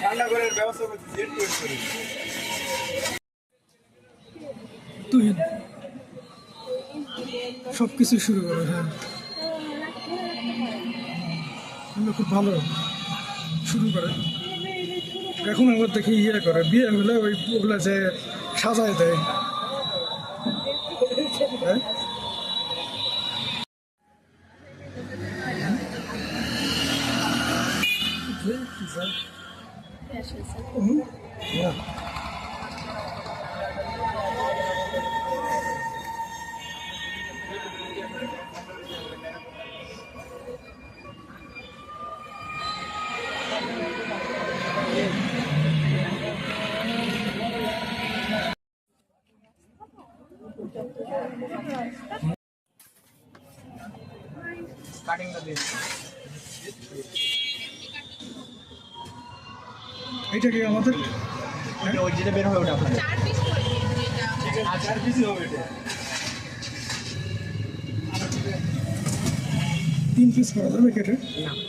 ঠান্ডা সব কিছু শুরু করে হ্যাঁ। খুব ভালো শুরু করে। এখন আবার দেখি ইয়ে করে, বিয়ে হলে ওই ওগুলো যে সাজায় দেয়। হ্যাঁ? Starting the day. এইটা কি আমাদের? ওই যেটা বের হবে ওটা আপনার চার হবে এটা। তিন পিস করা যাবে কেটে?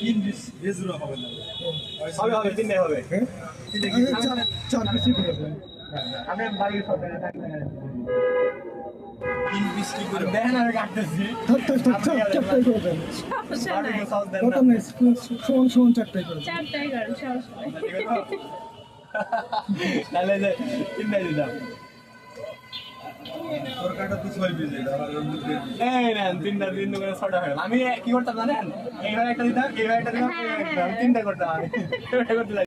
তিন পিস ভেজুরা হবে না। হবে হবে তিনটাই হবে। হ্যাঁ আরে চার পিসই করা যাবে। আপনি বাড়ির সব তাহলে যে তিনটাই দিতাম। আমি কি করতাম জানেন? এইভাবে একটা দিতাম এইভাবে একটা দিতাম তিনটা করতাম আমি। করতে